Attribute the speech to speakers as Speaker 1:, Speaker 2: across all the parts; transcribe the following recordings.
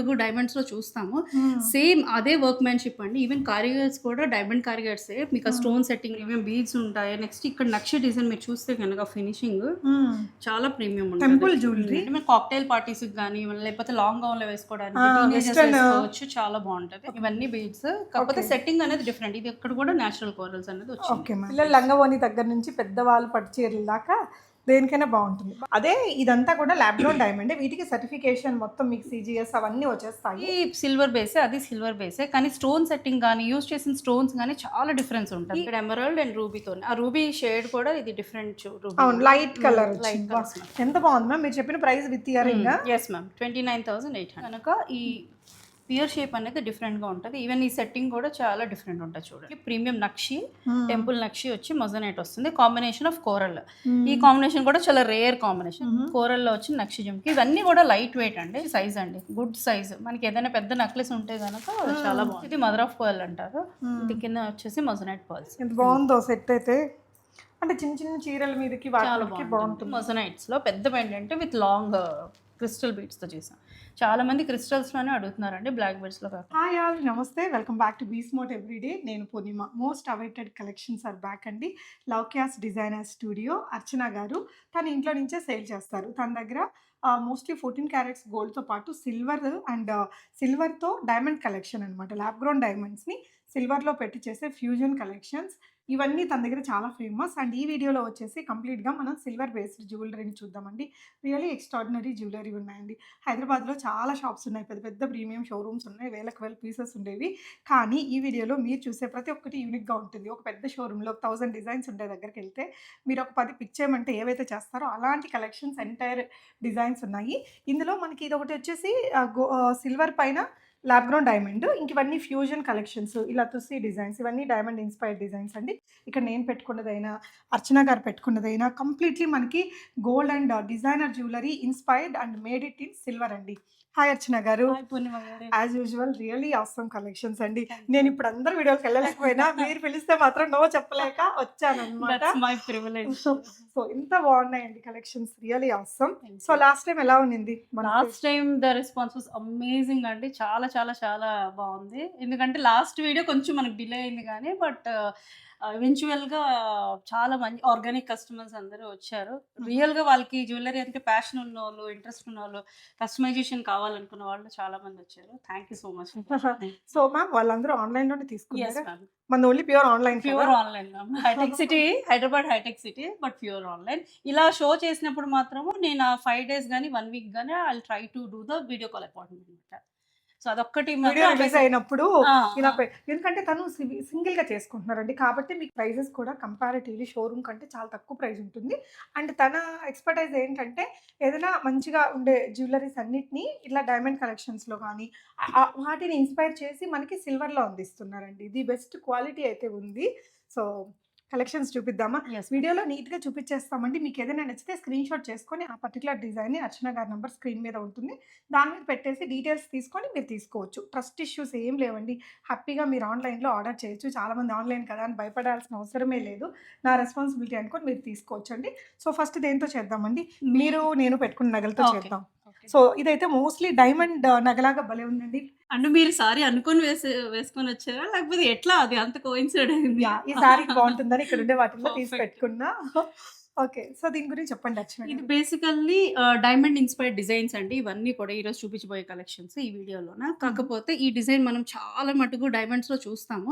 Speaker 1: మటుకు డైమండ్స్లో చూస్తాము. సేమ్ అదే వర్క్ మ్యాన్షిప్ అండి. ఈవెన్ కారిగర్స్ కూడా డైమండ్ కారిగర్సే మీకు ఆ స్టోన్ సెట్టింగ్ ఈవెన్ బీడ్స్ ఉంటాయి నెక్స్ట్ ఇక్కడ నక్ష డిజైన్ మీరు చూస్తే కనుక ఫినిషింగ్ చాలా ప్రీమియం ఉంటుంది.
Speaker 2: టెంపుల్ జ్యువెలరీ
Speaker 1: కాక్టైల్ పార్టీస్ కానీ లేకపోతే లాంగ్ గౌన్లో వేసుకోవడానికి చాలా బాగుంటది. ఇవన్నీ బీడ్స్ కాకపోతే సెట్టింగ్ అనేది డిఫరెంట్ ఇది ఇక్కడ కూడా నేచురల్ కోరల్స్ అనేది వచ్చింది.
Speaker 2: పిల్లలు లంగవోని దగ్గర నుంచి పెద్దవాళ్ళు పట్టు చీరల దాకా దేనికైనా బాగుంటుంది. అదే ఇదంతా కూడా ల్యాబ్లోన్ డైమండ్. వీటికి సర్టిఫికేషన్ మొత్తం మీకు సిజిఎస్ అవన్నీ వచ్చేస్తాయి.
Speaker 1: ఈ సిల్వర్ బేసే అది సిల్వర్ బేసే. కానీ స్టోన్ సెట్టింగ్ కానీ యూస్ చేసిన స్టోన్స్ కానీ చాలా డిఫరెన్స్ ఉంటుంది. ఇక్కడ ఎమరాల్డ్ అండ్ రూబీతో ఆ రూబీ షేడ్ కూడా ఇది డిఫరెంట్
Speaker 2: అవును లైట్ కలర్
Speaker 1: లైట్
Speaker 2: ఎంత బాగుంది మ్యామ్? మీరు చెప్పిన ప్రైస్ విత్ ఇయర్ ఇంకా
Speaker 1: yes ma'am. Twenty nine thousand eight కనుక ఈ పియర్ షేప్ అనేది different గా ఉంటుంది. ఈవెన్ ఈ సెట్టింగ్ కూడా చాలా డిఫరెంట్ ఉంటుంది చూడండి. ప్రీమియం నక్షి టెంపుల్ నక్షి వచ్చి మొజనైట్ వస్తుంది. కాంబినేషన్ ఆఫ్ కోరల్ ఈ కాంబినేషన్ కూడా చాలా రేర్ కాంబినేషన్ కోరల్లో వచ్చి నక్షి జుమ్కి ఇవన్నీ కూడా లైట్ వెయిట్ అండి సైజ్ అండి. గుడ్ సైజ్ మనకి ఏదైనా పెద్ద నెక్లెస్ ఉంటే కనుక చాలా బాగుంది ఇది మదర్ ఆఫ్ పర్ల్ అంటారు. ఇది కింద వచ్చేసి మొజనైట్ పర్ల్స్
Speaker 2: ఎంత బాగుందో సెట్ అయితే. అంటే చిన్న చిన్న చీరల మీదకి
Speaker 1: చాలా బాగుంటుంది. మొజనైట్స్లో పెద్ద పెండెంట్ విత్ లాంగ్ క్రిస్టల్ బీట్స్తో చేసాం చాలామంది క్రిస్టల్స్లోనే అడుగుతున్నారండి బ్లాక్ బీట్స్లో కాకుండా.
Speaker 2: Hi all namaste. Welcome back to బీస్మోట్ everyday నేను Purnima. Most awaited collections are back అండి. Love designer studio Archana garu. తన ఇంట్లో నుంచే సేల్ చేస్తారు. తన దగ్గర మోస్ట్లీ ఫోర్టీన్ క్యారెట్స్ గోల్డ్తో పాటు సిల్వర్ అండ్ సిల్వర్తో డైమండ్ కలెక్షన్ అనమాట ల్యాబ్ గ్రౌండ్ డైమండ్స్ని సిల్వర్లో పెట్టి చేసే ఫ్యూజన్ కలెక్షన్స్ ఇవన్నీ తన దగ్గర చాలా ఫేమస్. అండ్ ఈ వీడియోలో వచ్చేసి కంప్లీట్గా మనం సిల్వర్ బేస్డ్ జ్యువెలరీని చూద్దామండి. రియలీ ఎక్స్ట్రాడినరీ జ్యువెలరీ ఉన్నాయండి. హైదరాబాద్లో చాలా షాప్స్ ఉన్నాయి. పెద్ద పెద్ద ప్రీమియం షోరూమ్స్ ఉన్నాయి. వేలకు వేల పీసెస్ ఉండేవి. కానీ ఈ వీడియోలో మీరు చూసే ప్రతి ఒక్కటి యూనిక్గా ఉంటుంది. ఒక పెద్ద షోరూంలో ఒక థౌసండ్ డిజైన్స్ ఉండే దగ్గరికి వెళ్తే మీరు ఒక పది పిక్ చేయమంటే ఏవైతే చేస్తారో అలాంటి కలెక్షన్స్ ఎంటైర్ డిజైన్స్ ఉన్నాయి. ఇందులో మనకి ఇది ఒకటి వచ్చేసి సిల్వర్ పైన ల్యాబ్ గ్రౌండ్ డైమండ్ ఇంక ఇవన్నీ ఫ్యూజన్ కలెక్షన్స్ ఇలా తుసి డిజైన్స్ ఇవన్నీ డైమండ్ ఇన్స్పైర్డ్ డిజైన్స్ అండి. ఇక్కడ నేను పెట్టుకున్నదైనా అర్చన గారు పెట్టుకున్నదైనా కంప్లీట్లీ మనకి gold and designer jewellery inspired and made it in silver అండి. Hi Archana garu. As usual really awesome collections అండి. నేను ఇప్పుడు అందరు వీడియోకి వెళ్ళలేకపోయినా మీరు పిలిస్తే మాత్రం నో చెప్పలేక వచ్చాను అనమాట
Speaker 1: మై ప్రివిలేజ్
Speaker 2: సో ఇంత బాగున్నాయండి collections really awesome so last time ఎలా ఉన్నింది
Speaker 1: last time the response was amazing అండి. చాలా చాలా చాలా బాగుంది. ఎందుకంటే లాస్ట్ వీడియో కొంచెం మనకు డిలే అయింది కానీ బట్ గా చాలా మంచి ఆర్గానిక్ కస్టమర్స్ అందరూ వచ్చారు. రియల్గా వాళ్ళకి జ్యువెలరీ అంటే ప్యాషన్ ఉన్న వాళ్ళు ఇంట్రెస్ట్ ఉన్న వాళ్ళు కస్టమైజేషన్ కావాలనుకున్న వాళ్ళు చాలా మంది వచ్చారు. Thank you so much
Speaker 2: so ma'am వాళ్ళందరూ ఆన్లైన్లోనే తీసుకున్నారు? మన only pure online
Speaker 1: pure online hitech city Hyderabad hitech city but pure online ఇలా షో చేసినప్పుడు మాత్రము నేను ఆ ఫైవ్ డేస్ కానీ వన్ వీక్ కానీ I try to do the video call appointment అనమాట సో అదొక్కటి
Speaker 2: వీడియో రిలీజ్ అయినప్పుడు ఇలా ఎందుకంటే తను సింగిల్గా చేసుకుంటున్నారండి. కాబట్టి మీకు ప్రైజెస్ కూడా కంపారిటివ్లీ షోరూమ్ కంటే చాలా తక్కువ ప్రైస్ ఉంటుంది. అండ్ తన ఎక్స్పర్టైజ్ ఏంటంటే ఏదైనా మంచిగా ఉండే జ్యువెలరీస్ అన్నిటినీ ఇట్లా డైమండ్ కలెక్షన్స్లో కానీ వాటిని ఇన్స్పైర్ చేసి మనకి సిల్వర్లో అందిస్తున్నారండి. ఇది బెస్ట్ క్వాలిటీ అయితే ఉంది. సో కలెక్షన్స్ చూపిద్దామా. వీడియోలో నీట్గా చూపించేస్తామండి. మీకు ఏదైనా నచ్చితే స్క్రీన్ షాట్ చేసుకొని ఆ పర్టికులర్ డిజైన్ అర్చన గారి నెంబర్ స్క్రీన్ మీద ఉంటుంది. దాని మీద పెట్టేసి డీటెయిల్స్ తీసుకొని మీరు తీసుకోవచ్చు. ట్రస్ట్ ఇష్యూస్ ఏం లేవండి. హ్యాపీగా మీరు ఆన్లైన్లో ఆర్డర్ చేయొచ్చు. చాలామంది ఆన్లైన్ కదా అని భయపడాల్సిన అవసరమే లేదు. నా రెస్పాన్సిబిలిటీ అనుకొని మీరు తీసుకోవచ్చు అండి సో ఫస్ట్ దేంతో చేద్దామండి? మీరు నేను పెట్టుకున్న నగలతో. చేద్దాం. సో ఇదైతే మోస్ట్లీ డైమండ్ నగలాగా భలే ఉందండి.
Speaker 1: అంటే మీరు సారీ అనుకొని వేసి వేసుకొని వచ్చారా? లేకపోతే ఎట్లా అది? అంత కోయిన్సిడెంట్ అయింది
Speaker 2: ఈ సారీ బాగుంటుందని ఇక్కడ ఉండే వాటిల్లో తీసి. పెట్టుకున్నా. ఓకే సో దీని గురించి చెప్పండి అర్చన
Speaker 1: ఇది. బేసికల్లీ డైమండ్ ఇన్స్పైర్డ్ డిజైన్స్ అండి. ఇవన్నీ కూడా ఈరోజు చూపించబోయే కలెక్షన్స్ ఈ వీడియోలోన? కాకపోతే ఈ డిజైన్ మనం చాలా మటుకు డైమండ్స్లో చూస్తాము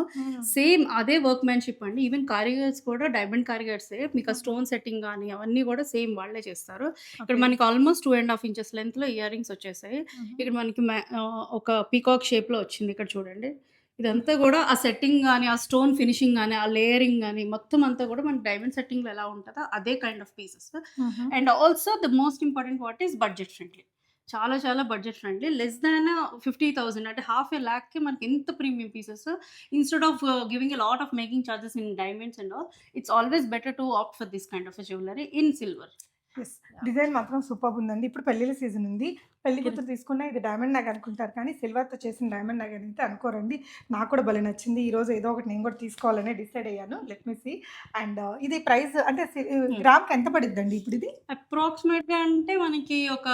Speaker 1: సేమ్ అదే వర్క్ మ్యాన్షిప్ అండి. ఈవెన్ కారిగర్స్ కూడా డైమండ్ కారిగర్సే మీకు స్టోన్ సెట్టింగ్ కానీ అవన్నీ కూడా సేమ్ వాళ్ళే చేస్తారు. ఇక్కడ. మనకి almost two and half inches లెంత్లో ఇయర్ రింగ్స్ వచ్చేసాయి. ఇక్కడ మనకి ఒక పీకాక్ షేప్లో వచ్చింది. ఇక్కడ చూడండి. ఇదంతా కూడా ఆ సెట్టింగ్ కానీ ఆ స్టోన్ ఫినిషింగ్ కానీ ఆ లేయరింగ్ కానీ మొత్తం అంతా కూడా మనకి డైమండ్ సెట్టింగ్లో ఎలా ఉంటుందో అదే kind of pieces. And also the most important what is budget friendly చాలా చాలా budget friendly less than fifty thousand అంటే హాఫ్ ఏ ల్యాక్కి మనకి ఎంత premium pieces instead of giving a lot of making charges in diamonds and all it's always better to opt for this kind of jewellery in silver
Speaker 2: Yes. Design మాత్రం super ఉందండి. ఇప్పుడు పెళ్ళిళ్ళ season ఉంది. పెళ్ళి కూతురు తీసుకున్న ఇది డైమండ్ నగ అనుకుంటారు. కానీ సిల్వర్తో చేసిన డైమండ్ నగ అయితే అనుకోరండి. నాకు కూడా భలే నచ్చింది. ఈ రోజు ఏదో ఒకటి నేను కూడా తీసుకోవాలని డిసైడ్ అయ్యాను. లెట్ మీ సి అండ్ ఇది ప్రైస్ అంటే గ్రామ్కి ఎంత పడిద్దండి ఇప్పుడు ఇది?
Speaker 1: అప్రాక్సిమేట్గా అంటే మనకి ఒక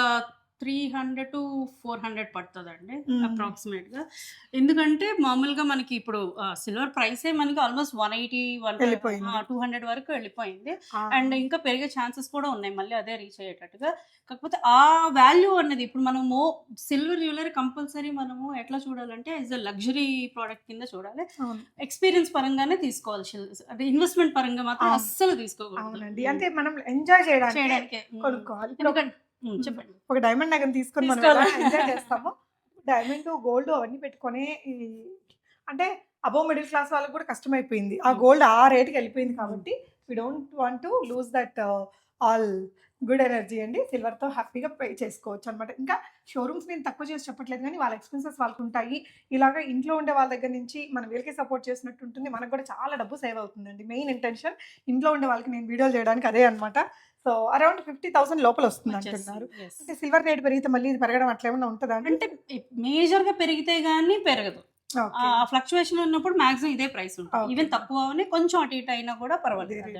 Speaker 1: three hundred to four hundred పడుతుందండి. అప్రాక్సిమేట్గా. ఎందుకంటే మామూలుగా మనకి ఇప్పుడు సిల్వర్ ప్రైసే మనకి almost one eighty one. Two hundred వరకు వెళ్ళిపోయింది. అండ్ ఇంకా పెరిగే ఛాన్సెస్ కూడా ఉన్నాయి మళ్ళీ అదే రీచ్ అయ్యేటట్టుగా. కాకపోతే ఆ వాల్యూ అన్నది ఇప్పుడు మనము సిల్వర్ జ్యువెలరీ కంపల్సరీ మనము ఎట్లా చూడాలంటే యాజ్ అ లగ్జరీ ప్రోడక్ట్ కింద చూడాలి. ఎక్స్పీరియన్స్ పరంగానే తీసుకోవాలి అంటే ఇన్వెస్ట్మెంట్ పరంగా మాత్రం. అస్సలు తీసుకోకూడదు.
Speaker 2: అవునండి. అంటే మనం ఎంజాయ్ చేయడానికి కొనుక్కోవాలి.
Speaker 1: ఎందుకంటే చెప్పండి.
Speaker 2: ఒక డైమండ్ నగరం తీసుకొని మనం ఎంజాయ్ చేస్తామో డైమండ్ గోల్డ్ అవన్నీ పెట్టుకొని అంటే అబో మిడిల్ క్లాస్ వాళ్ళకి కూడా కష్టమైపోయింది. ఆ. గోల్డ్ ఆ రేట్కి వెళ్ళిపోయింది కాబట్టి we don't want to lose that all good energy అండి. సిల్వర్తో హ్యాపీగా పే చేసుకోవచ్చు అనమాట ఇంకా షోరూమ్స్ నేను తక్కువ చేసి చెప్పట్లేదు కానీ వాళ్ళ ఎక్స్పెన్సెస్ వాళ్ళకు ఉంటాయి. ఇలాగ ఇంట్లో ఉండే వాళ్ళ దగ్గర నుంచి మనం వీళ్ళకి సపోర్ట్ చేసినట్టు ఉంటుంది. మనకు కూడా చాలా డబ్బు సేవ్ అవుతుందండి. మెయిన్ ఇంటెన్షన్ ఇంట్లో ఉండే వాళ్ళకి నేను వీడియోలు చేయడానికి అదే అనమాట సో అరౌండ్ ఫిఫ్టీ థౌసండ్ లోపల వస్తుంది అంటున్నారు. అంటే సిల్వర్ రేట్ పెరిగితే మళ్ళీ ఇది పెరగడం అట్లా ఏమన్నా ఉంటుందా
Speaker 1: అంటే మేజర్గా పెరిగితే గానీ పెరగదు. ఫ్లక్చువేషన్ ఉన్నప్పుడు మాక్సిమం ఇదే ప్రైస్ ఉంటుంది. ఈవెన్ తక్కువ కొంచెం అటు ఇటు అయినా కూడా పర్వాలేదు.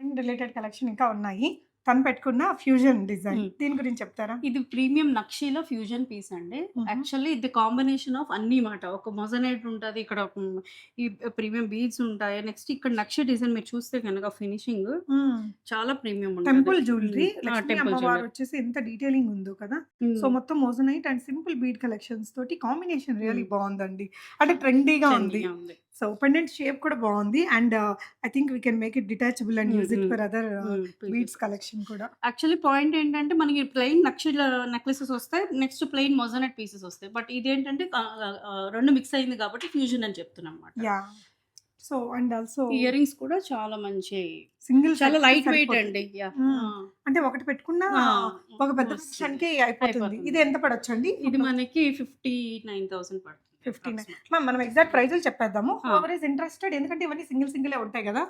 Speaker 2: అండ్ రిలేటెడ్ కలెక్షన్ ఇంకా ఉన్నాయి. తను పెట్టుకున్న ఫ్యూజన్ డిజైన్. దీని గురించి చెప్తారా?
Speaker 1: ఇది ప్రీమియం నక్షీలో ఫ్యూజన్ పీస్ అండి. యాక్చువల్లీ ఇది కాంబినేషన్ ఆఫ్ అన్ని మాట. ఒక మొజనైట్ ఉంటుంది ఇక్కడ ఈ ప్రీమియం బీడ్స్ ఉంటాయి. నెక్స్ట్ ఇక్కడ నక్షి డిజైన్ మీరు చూస్తే కనుక ఫినిషింగ్ చాలా ప్రీమియం
Speaker 2: టెంపుల్ జ్యువెలరీ
Speaker 1: టెంపుల్
Speaker 2: వచ్చేసి ఎంత డీటెయిలింగ్ ఉందో కదా? సో మొత్తం moissanite and simple bead collections తోటి కాంబినేషన్ రియల్లీ. బాగుందండి. అంటే ట్రెండీగా ఉంది. సో పెండెంట్ షేప్ కూడా బాగుంది and I think we can make it detachable and use it. For other beads collection కూడా.
Speaker 1: యాక్చువల్లీ పాయింట్ ఏంటంటే మనకి ప్లెయిన్ నక్షి నెక్లెసెస్ వస్తాయి. నెక్స్ట్ ప్లెయిన్ మొజనెట్ పీసెస్ వస్తాయి. బట్ ఇది ఏంటంటే ఆ, ఆ, రెండు మిక్స్ అయింది కాబట్టి ఫ్యూజన్ అని చెప్తున్నాం అనమాట
Speaker 2: yeah so and also
Speaker 1: earrings కూడా చాలా మంచి
Speaker 2: సింగిల్
Speaker 1: చాలా లైట్ వెయిట్ అండి.
Speaker 2: Mm.
Speaker 1: ఆ.
Speaker 2: అంటే ఒకటి పెట్టుకున్నా ఒక పెద్ద
Speaker 1: వస్తుంది.
Speaker 2: ఫంక్షన్కి అయిపోతుంది. ఇది ఎంత పడొచ్చండి?
Speaker 1: ఇది మనకి ఫిఫ్టీ నైన్ థౌసండ్ పడుతుంది.
Speaker 2: 59.
Speaker 1: approximately.
Speaker 2: మ్యామ్ మనం ఎగ్జాక్ట్ ప్రైజులు చెప్పేద్దాము. Ever is interested? ఎందుకంటే ఇవన్నీ సింగిల్ సింగిల్ ఉంటాయి కదా.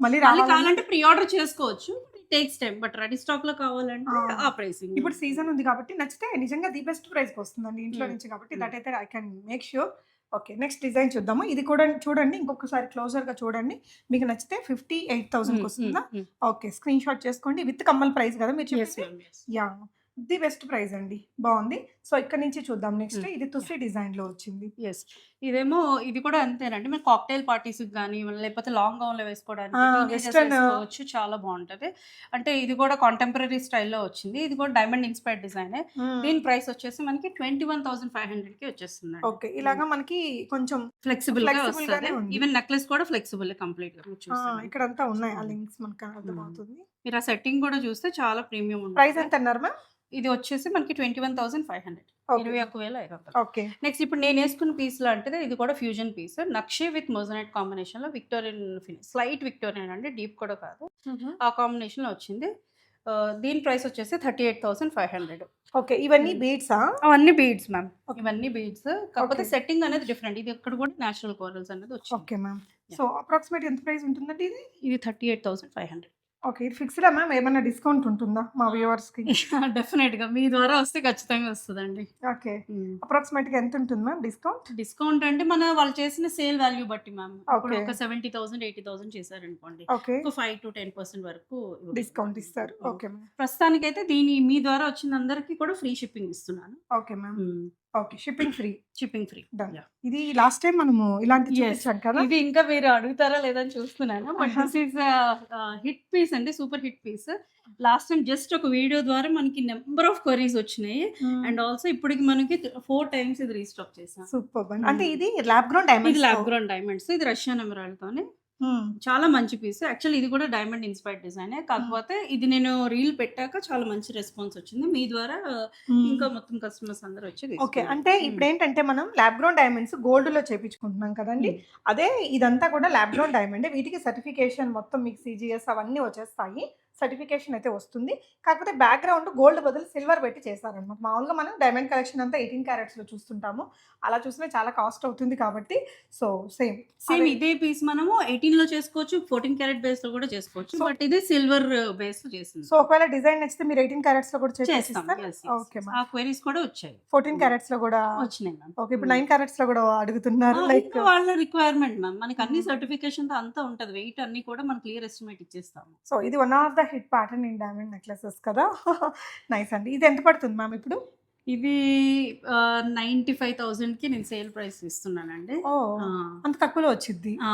Speaker 2: మళ్ళీ
Speaker 1: కావాలంటే ప్రీ ఆర్డర్ చేసుకోవచ్చు టేక్స్ టైం. బట్ రెడీ స్టాక్లో కావాలంటే
Speaker 2: ఆ.
Speaker 1: ప్రైసింగ్
Speaker 2: ఇప్పుడు సీజన్ ఉంది కాబట్టి నచ్చితే నిజంగా ది బెస్ట్ ప్రైస్ వస్తుందండి ఇంట్లో. నుంచి కాబట్టి. దట్ అయితే I can make sure okay next design చూద్దాము. ఇది కూడా చూడండి ఇంకొకసారి క్లోజర్గా చూడండి. మీకు నచ్చితే ఫిఫ్టీ ఎయిట్ థౌసండ్ వస్తుందా? ఓకే స్క్రీన్ షాట్ చేసుకోండి. విత్ కమ్మల్ ప్రైస్ కదా మీరు చెప్పింది? యా ది బెస్ట్ ప్రైస్ అండి. బాగుంది. సో ఇక్కడ నుంచి చూద్దాం నెక్స్ట్. ఇది తుసి డిజైన్లో వచ్చింది.
Speaker 1: ఎస్ ఇదేమో ఇది కూడా అంతేనండి. మీరు కాక్టైల్ పార్టీస్ కానీ లేకపోతే లాంగ్ గౌన్లో వేసుకోవడానికి చాలా బాగుంటది అంటే ఇది కూడా కాంటెంపరీ స్టైల్లో వచ్చింది. ఇది కూడా డైమండ్ ఇన్స్పైర్డ్ డిజైన్ దీని ప్రైస్ వచ్చేసి మనకి ట్వంటీ వన్ థౌసండ్ ఫైవ్ హండ్రెడ్కి వచ్చేస్తుంది
Speaker 2: ఓకే. ఇలాగా మనకి కొంచెం ఫ్లెక్సిబుల్గా
Speaker 1: వస్తుంది. ఈవెన్ నెక్లెస్ కూడా ఫ్లెక్సిబుల్
Speaker 2: కంప్లీట్గా
Speaker 1: చూస్తే
Speaker 2: ఇక్కడంతా ఉన్నాయి. ఆ. లింక్స్ మనకు అర్థమవుతుంది.
Speaker 1: మీరు ఆ సెట్టింగ్ కూడా చూస్తే చాలా ప్రీమియం
Speaker 2: ప్రైస్ ఎంత అన్నారు
Speaker 1: ఇది వచ్చేసి మనకి twenty one thousand five hundred ఇరవై ఒక్క వేల ఐదు వందలు నెక్స్ట్ ఇప్పుడు నేను వేసుకున్న పీస్ లాంటిది ఇది కూడా ఫ్యూజన్ పీస్ నక్షి విత్ మొజనైట్ కాంబినేషన్లో విక్టోరియన్ ఫినిష్ స్లైట్ విక్టోరియన్ అండి డీప్ కూడా కాదు. ఆ కాంబినేషన్లో వచ్చింది. దీని ప్రైస్ వచ్చేసి thirty eight thousand five hundred
Speaker 2: okay. ఇవన్నీ. బీడ్సా
Speaker 1: అవన్నీ బీడ్స్ మ్యామ్. ఇవన్నీ బీడ్స్ కాకపోతే. సెట్టింగ్ అనేది డిఫరెంట్ ఇది ఇక్కడ కూడా నేచురల్ కోరల్స్ అనేది వచ్చింది.
Speaker 2: Okay ma'am. సో అప్రాక్సిమేట్ ఎంత ప్రైస్ ఉంటుందండి ఇది?
Speaker 1: ఇది thirty eight thousand five hundred
Speaker 2: okay ఇది ఫిక్స్డా మ్యామ్? ఏమైనా డిస్కౌంట్ ఉంటుందా మా
Speaker 1: వ్యూవర్స్కి డెఫినెట్గా మీ ద్వారా వస్తే ఖచ్చితంగా వస్తుందండి.
Speaker 2: ఓకే. అప్రాక్సిమేట్గా ఎంత ఉంటుంది మ్యామ్ డిస్కౌంట్
Speaker 1: డిస్కౌంట్ అంటే మన వాళ్ళు చేసిన సేల్ వాల్యూ బట్టి మ్యామ్. ఇప్పుడు. ఒక సెవెంటీ థౌసండ్ ఎయిటీ థౌసండ్ చేశారనుకోండి.
Speaker 2: ఓకే.
Speaker 1: ఒక ఫైవ్ టు టెన్ పర్సెంట్ వరకు.
Speaker 2: డిస్కౌంట్ ఇస్తారు. Okay ma'am.
Speaker 1: ప్రస్తుతానికైతే దీని మీ ద్వారా వచ్చిన అందరికి కూడా ఫ్రీ షిప్పింగ్ ఇస్తున్నాను.
Speaker 2: Okay ma'am. Okay shipping free
Speaker 1: shipping free.
Speaker 2: ఇది లాస్ట్ టైం మనము ఇలాంటి. చూపించాం కదా?
Speaker 1: ఇది ఇంకా మీరు అడుగుతారా లేదని చూస్తున్నాను. But this is hit piece అండి super hit piece last time just ఒక వీడియో ద్వారా మనకి నెంబర్ ఆఫ్ క్వరీస్ వచ్చినాయి. అండ్ ఆల్సో ఇప్పటికి మనకి ఫోర్ టైమ్స్ ఇది రీస్టాక్ చేసాం
Speaker 2: సూపర్. అంటే ఇది ల్యాబ్ గ్రౌండ్
Speaker 1: ఇది
Speaker 2: డైమండ్స్
Speaker 1: ల్యాబ్ గ్రౌండ్ డైమండ్స్ ఇది రష్యన్ ఎమరాల్డ్ తోనే చాలా మంచి పీస్. యాక్చువల్లీ ఇది కూడా డైమండ్ ఇన్స్పైర్డ్ డిజైన్ కాకపోతే ఇది నేను రీల్ పెట్టాక చాలా మంచి రెస్పాన్స్ వచ్చింది. మీ ద్వారా ఇంకా మొత్తం కస్టమర్స్ అందరూ వచ్చి
Speaker 2: ఓకే. అంటే ఇప్పుడు ఏంటంటే మనం ల్యాబ్ గ్రౌండ్ డైమండ్స్ గోల్డ్లో చేపించుకుంటున్నాం కదండి. అదే ఇదంతా కూడా ల్యాబ్ గ్రౌండ్ డైమండ్ వీటికి సర్టిఫికేషన్ మొత్తం మీకు సిజిఎస్ అవన్నీ వచ్చేస్తాయి. సర్టిఫికేషన్ అయితే వస్తుంది. కాకపోతే బ్యాక్గ్రౌండ్ గోల్డ్ బదులు సిల్వర్ పెట్టి చేశారనమాట మామూలుగా మనం డైమండ్ కలెక్షన్ అంతా ఎయిటీన్ క్యారెట్స్లో చూస్తుంటాము. అలా చూసినా చాలా కాస్ట్ అవుతుంది కాబట్టి సో సేమ్.
Speaker 1: సేమ్ ఇదే పీస్ మనము ఎయిటీన్లో చేసుకోవచ్చు ఫోర్టీన్ క్యారెట్ బేస్లో కూడా చేసుకోవచ్చు. బట్ ఇది సిల్వర్ బేస్ చేసింది
Speaker 2: సో ఒకవేళ డిజైన్ నచ్చితే మీరు ఎయిటీన్ క్యారెట్స్లో కూడా
Speaker 1: చేస్తాం.
Speaker 2: ఓకే
Speaker 1: ఆ క్వైరీస్ కూడా వచ్చాయి.
Speaker 2: ఫోర్టీన్ క్యారెట్స్లో కూడా
Speaker 1: వచ్చినాయి మ్యామ్.
Speaker 2: ఓకే ఇప్పుడు నైన్ క్యారెట్స్లో కూడా అడుగుతున్నారు. లైక్
Speaker 1: వాళ్ళ రిక్వైర్మెంట్ మ్యామ్. మనకి అన్ని. సర్టిఫికేషన్ అంతా ఉంటది. వెయిట్ అన్ని కూడా మనం క్లియర్ ఎస్టిమేట్ ఇచ్చేస్తాము.
Speaker 2: సో ఇది one of the hit pattern in diamond necklaces కదా? నైస్ అండి. ఇది ఎంత పడుతుంది మ్యామ్ ఇప్పుడు?
Speaker 1: ఇది నైంటీ ఫైవ్ థౌజండ్కి నేను సేల్ ప్రైస్ ఇస్తున్నానండి.
Speaker 2: ఓ
Speaker 1: ఆ,
Speaker 2: అంత తక్కువలో వచ్చింది
Speaker 1: ఆ.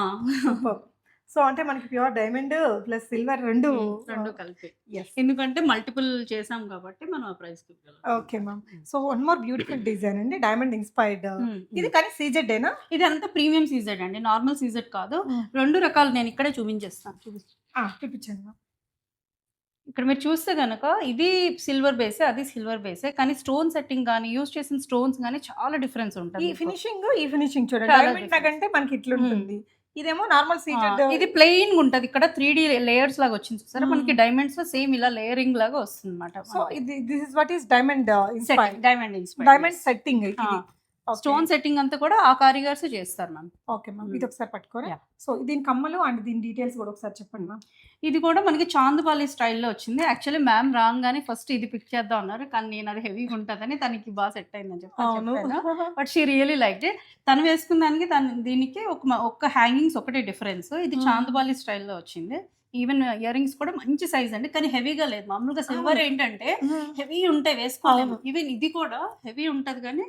Speaker 2: సో అంటే మనకి ప్యూర్ డైమండ్ ప్లస్ సిల్వర్ రెండు
Speaker 1: రెండు కలిపి.
Speaker 2: ఎస్
Speaker 1: ఎందుకంటే మల్టిపుల్ చేసాం కాబట్టి మనం ఆ price
Speaker 2: okay ma'am. So one more beautiful design అండి. డైమండ్ ఇన్స్పైర్డ్ ఇది
Speaker 1: ఇది
Speaker 2: కానీ సీజెడ్ ఏనా
Speaker 1: ఇది అంతా ప్రీమియం సీజెడ్ అండి. నార్మల్ సీజెడ్ కాదు. రెండు రకాలు నేను ఇక్కడే చూపించేస్తాను. చూపిస్తాను
Speaker 2: చూపించండి మ్యామ్.
Speaker 1: ఇక్కడ మీరు చూస్తే కనుక ఇది సిల్వర్ బేసే అది సిల్వర్ బేసే. కానీ స్టోన్ సెట్టింగ్ కానీ యూజ్ చేసిన స్టోన్స్ కానీ చాలా డిఫరెన్స్
Speaker 2: ఈ
Speaker 1: ఉంటుంది మీకు.
Speaker 2: ఫినిషింగ్ ఈ ఫినిషింగ్ చూడండి. నాకంటే మనకి ఇట్లా ఉంటుంది ఇదేమో నార్మల్ సీజెడ్
Speaker 1: ఇది ప్లెయిన్ ఉంటది. ఇక్కడ త్రీ డి లేయర్స్ లాగా వచ్చింది
Speaker 2: Hmm.
Speaker 1: మనకి డైమండ్స్లో సేమ్ ఇలా లేయరింగ్ లాగా వస్తుంది
Speaker 2: సో ఇది this is what is diamond
Speaker 1: diamond
Speaker 2: diamond setting
Speaker 1: stone setting అంతా కూడా ఆ కారిగర్స్ చేస్తారు మ్యామ్.
Speaker 2: Okay ma'am. ఇది ఒకసారి పట్టుకోరా. సో దీని కమ్మలు అండ్ దీని డీటెయిల్స్ కూడా ఒకసారి చెప్పండి మ్యామ్
Speaker 1: ఇది కూడా మనకి చాందబాలి స్టైల్లో వచ్చింది. యాక్చువల్లీ మ్యామ్ రాగానే ఫస్ట్ ఇది పిక్ చేద్దాం అన్నారు. కానీ నేను అది హెవీగా ఉంటుందని తనకి బాగా సెట్ అయిందని చెప్పాను but she really like it తను వేసుకున్న దానికి తను దీనికి ఒక ఒక్క హ్యాంగింగ్స్ ఒకటే డిఫరెన్స్ ఇది. చాందబాలి స్టైల్లో వచ్చింది. ఈవెన్ ఇయర్ రింగ్స్ కూడా మంచి సైజ్ అండి. కానీ హెవీగా లేదు. మామూలుగా సిల్వర్. ఏంటంటే హెవీ ఉంటాయి వేసుకోలేము. ఈవెన్ ఇది కూడా హెవీ ఉంటది కానీ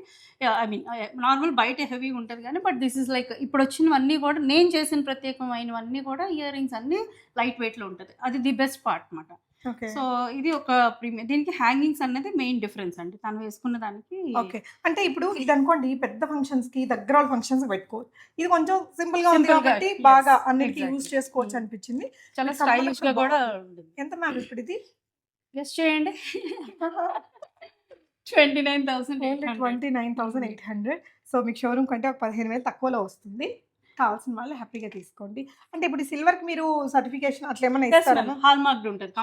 Speaker 1: ఐ మీన్ నార్మల్ బయట హెవీ ఉంటది కానీ బట్ దిస్ ఇస్ లైక్ ఇప్పుడు వచ్చినవన్నీ కూడా నేను చేసిన ప్రత్యేకమైనవన్నీ కూడా ఇయర్ రింగ్స్ అన్ని లైట్ వెయిట్లో ఉంటది. అది ది బెస్ట్ పార్ట్ అన్నమాట.
Speaker 2: ఓకే
Speaker 1: సో ఇది ఒక ప్రీమియం దీనికి హ్యాంగింగ్స్ అనేది మెయిన్ డిఫరెన్స్ అండి. తను వేసుకున్న దానికి
Speaker 2: ఓకే. అంటే ఇప్పుడు ఇది అనుకోండి పెద్ద ఫంక్షన్స్కి దగ్గర వాళ్ళ ఫంక్షన్స్ పెట్టుకోవచ్చు. ఇది కొంచెం సింపుల్గా ఉంది కాబట్టి బాగా అన్నిటికీ. యూజ్ చేసుకోవచ్చు. అనిపించింది.
Speaker 1: చాలా స్టైలిష్గా
Speaker 2: కూడా ఎంత మ్యామ్ ఇప్పుడు ఇది?
Speaker 1: గెస్ట్ చేయండి. Twenty nine thousand
Speaker 2: twenty nine thousand eight hundred. So మీకు షోరూమ్ కంటే ఒక పదిహేను వేలు తక్కువలో వస్తుంది. కావాల్సిన వాళ్ళు హ్యాపీగా తీసుకోండి. అంటే ఇప్పుడు సిల్వర్కి మీరు సర్టిఫికేషన్ అట్లా ఏమైనా ఇస్తారా.
Speaker 1: హాల్ మార్క్ ఉంటుంది.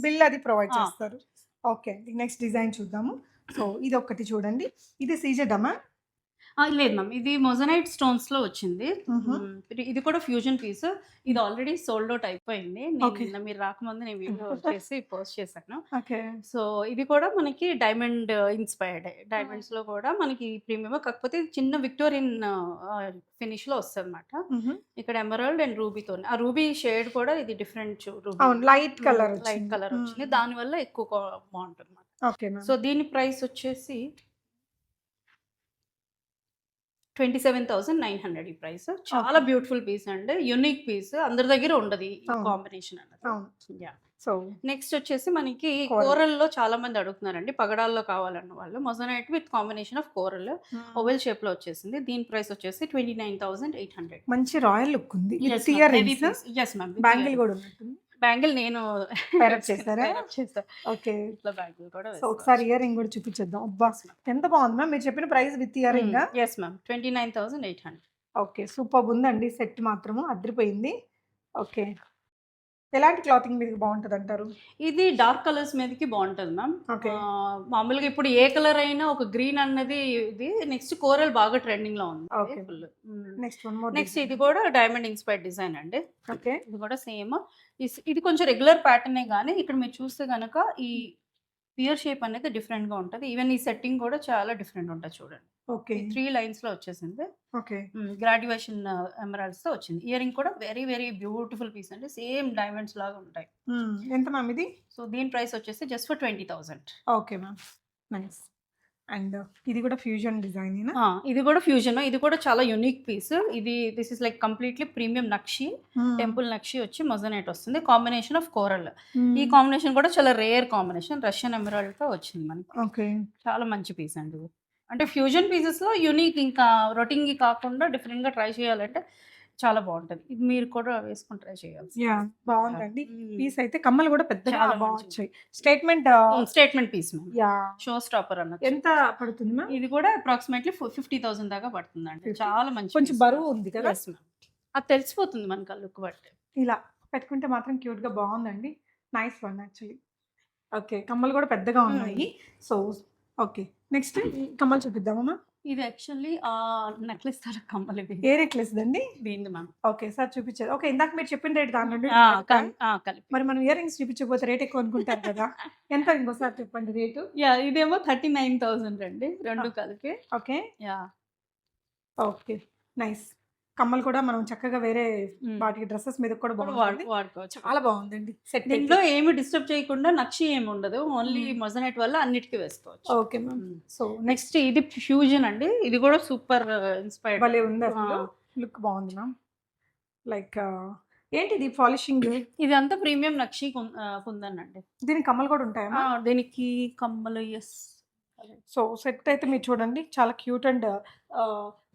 Speaker 2: బిల్ అది ప్రొవైడ్
Speaker 1: Ah.
Speaker 2: చేస్తారు. ఓకే నెక్స్ట్ డిజైన్ చూద్దాము. సో ఇది ఒకటి చూడండి. ఇది సీజెడమా
Speaker 1: లేదు మ్యామ్ ఇది మొజనైట్ స్టోన్స్లో వచ్చింది. ఇది- కూడా ఫ్యూజన్ పీస్. ఇది ఆల్రెడీ సోల్డ్ అవుట్ అయిపోయింది. నిన్న మీరు రాకముందు నేను వీడియో చేసి పోస్ట్ చేశాను. సో ఇది కూడా మనకి డైమండ్ ఇన్స్పైర్డ్. డైమండ్స్లో కూడా మనకి ప్రీమియం. కాకపోతే చిన్న విక్టోరియన్ ఫినిష్లో వస్తుంది అనమాట ఇక్కడ ఎమరాల్డ్ అండ్ రూబీతో ఆ రూబీ షేడ్ కూడా ఇది different
Speaker 2: light colour
Speaker 1: light colour వచ్చింది. దాని వల్ల ఎక్కువ బాగుంటుంది సో దీని ప్రైస్ వచ్చేసి twenty seven thousand nine hundred ఈ ప్రైస్ చాలా బ్యూటిఫుల్ పీస్ అండి యునిక్ పీస్ అందరి దగ్గర ఉండదు ఈ. కాంబినేషన్ అన్నది.
Speaker 2: సో
Speaker 1: నెక్స్ట్ వచ్చేసి మనకి. కోరల్లో చాలా మంది అడుగుతున్నారండి. పగడాల్లో కావాలన్న వాళ్ళు. Moissanite with combination of coral oval షేప్లో వచ్చేసింది. దీని ప్రైస్ వచ్చేసి twenty nine thousand eight hundred
Speaker 2: మంచి రాయల్ లుక్ ఉంది.
Speaker 1: ఎస్ మ్యామ్
Speaker 2: బ్యాంగిల్ కూడా
Speaker 1: బ్యాంగిల్ నేను
Speaker 2: చేస్తారా?
Speaker 1: చేస్తా.
Speaker 2: ఓకే.
Speaker 1: ఇట్లా బ్యాంగిల్ కూడా
Speaker 2: సో ఒకసారి ఇయర్ రింగ్ కూడా చూపించేద్దాం. అబ్బా ఎంత బాగుంది మ్యామ్ మీరు చెప్పిన price with earring
Speaker 1: yes ma'am twenty nine thousand eight hundred
Speaker 2: okay super ఉందండి సెట్ మాత్రము అదిరిపోయింది ఓకే. ఎలాంటి క్లాతింగ్ మీద బాగుంటుంది అంటారు
Speaker 1: ఇది డార్క్ కలర్స్ మీదకి బాగుంటుంది మ్యామ్. మామూలుగా ఇప్పుడు ఏ కలర్ అయినా ఒక గ్రీన్ అన్నది ఇది నెక్స్ట్ కోరల్ బాగా ట్రెండింగ్లో ఉంది.
Speaker 2: నెక్స్ట్
Speaker 1: నెక్స్ట్ ఇది కూడా డైమండ్ ఇన్స్పైర్డ్ డిజైన్ అండి.
Speaker 2: ఓకే.
Speaker 1: ఇది కూడా సేమ్ ఇది కొంచెం రెగ్యులర్ ప్యాటర్నే కానీ ఇక్కడ మీరు చూస్తే కనుక ఈ పియర్ షేప్ అనేది different గా ఉంటుంది. ఈవెన్ ఈ సెట్టింగ్ కూడా చాలా డిఫరెంట్ ఉంటుంది చూడండి.
Speaker 2: ఓకే.
Speaker 1: త్రీ లైన్స్లో వచ్చేసింది.
Speaker 2: ఓకే.
Speaker 1: గ్రాడ్యుయేషన్ ఎమరాల్డ్స్తో వచ్చింది. ఇయర్ రింగ్ కూడా వెరీ వెరీ బ్యూటిఫుల్ పీస్ అండి. సేమ్ డైమండ్స్ లాగా ఉంటాయి.
Speaker 2: ఎంత మ్యామ్ ఇది?
Speaker 1: సో దీని ప్రైస్ వచ్చేసి just for twenty thousand.
Speaker 2: Okay ma'am. Nice. And ఇది కూడా ఫ్యూజన్ డిజైన్
Speaker 1: ఇది కూడా ఫ్యూజన్. ఇది కూడా చాలా యునిక్ పీస్ ఇది this is like completely premium nakshi temple నక్షి వచ్చి మొజనైట్ వస్తుంది. కాంబినేషన్ ఆఫ్ కోరల్ ఈ కాంబినేషన్ కూడా చాలా రేర్ కాంబినేషన్ రష్యన్ ఎమరాల్డ్తో వచ్చింది మనకి.
Speaker 2: ఓకే
Speaker 1: చాలా మంచి పీస్ అండి. అంటే ఫ్యూజన్ పీసెస్లో యునిక్ ఇంకా రొటీన్ కాకుండా డిఫరెంట్గా ట్రై చేయాలంటే చాలా బాగుంటది. ఇది మీరు కూడా వేసుకొని ట్రై చేయాలి
Speaker 2: యా బాగుందండి. పీస్ అయితే కమ్మలు కూడా పెద్దగా
Speaker 1: చాలా
Speaker 2: బాగుంటాయి statement
Speaker 1: statement piece ma'am
Speaker 2: yeah.
Speaker 1: Showstopper అన్నది
Speaker 2: ఎంత పడుతుంది మ్యామ్
Speaker 1: ఇది కూడా అప్రాక్సిమేట్లీ ఫిఫ్టీ థౌసండ్ దాకా పడుతుంది అండి
Speaker 2: 50.
Speaker 1: చాలా మంచి
Speaker 2: కొంచెం. బరువు ఉంది కదా.
Speaker 1: అది తెలిసిపోతుంది మనకు లుక్ బట్టి.
Speaker 2: ఇలా పెట్టుకుంటే మాత్రం క్యూట్గా బాగుందండి. నైస్ వన్ యాక్చువల్లీ ఓకే కమ్మలు కూడా పెద్దగా ఉన్నాయి. సో ఓకే నెక్స్ట్ కమ్మలు చూపిద్దామమ్మా
Speaker 1: ఇది యాక్చువల్లీ ఆ నెక్లెస్ తాల కమ్మలు ఇవి
Speaker 2: ఏ నెక్లెస్ అండి
Speaker 1: దీన్ని మ్యామ్.
Speaker 2: ఓకే సార్ చూపించారు ఓకే ఇందాక మీరు చెప్పిన రేట్ దాని నుండి
Speaker 1: కలిపి.
Speaker 2: మరి మనం ఇయర్ రింగ్స్ చూపించకపోతే రేట్ ఎక్కువ అనుకుంటారు కదా. ఎంత ఇంకోసారి చెప్పండి రేటు?
Speaker 1: యా ఇదేమో థర్టీ నైన్ థౌసండ్ అండి రెండు కలిపి.
Speaker 2: ఓకే.
Speaker 1: యా.
Speaker 2: Okay nice. కమ్మలు కూడా మనం చక్కగా వేరే. వాటికి డ్రెస్సెస్ మీద కూడా బాగుంది
Speaker 1: వాడు- వాడుకోవచ్చు.
Speaker 2: చాలా బాగుందండి. సెట్
Speaker 1: దీంట్లో ఏమి డిస్టర్బ్ చేయకుండా నక్షి ఏమి ఉండదు. ఓన్లీ. మొజనైట్ వల్ల అన్నిటికీ వేసుకోవచ్చు.
Speaker 2: Okay ma'am. సో
Speaker 1: నెక్స్ట్ ఇది ఫ్యూజన్ అండి. ఇది కూడా సూపర్ ఇన్స్పైర్డ్
Speaker 2: భలే ఉంది లుక్ బాగుంది మ్యామ్ లైక్ ఏంటిది పాలిషింగ్
Speaker 1: ఇది అంతా ప్రీమియం నక్షి ఆ, కుందన్ అండి.
Speaker 2: దీనికి కమ్మలు కూడా ఉంటాయా
Speaker 1: దీనికి కమ్మలు ఎస్
Speaker 2: సో సెట్ అయితే మీరు చూడండి. చాలా క్యూట్ అండ్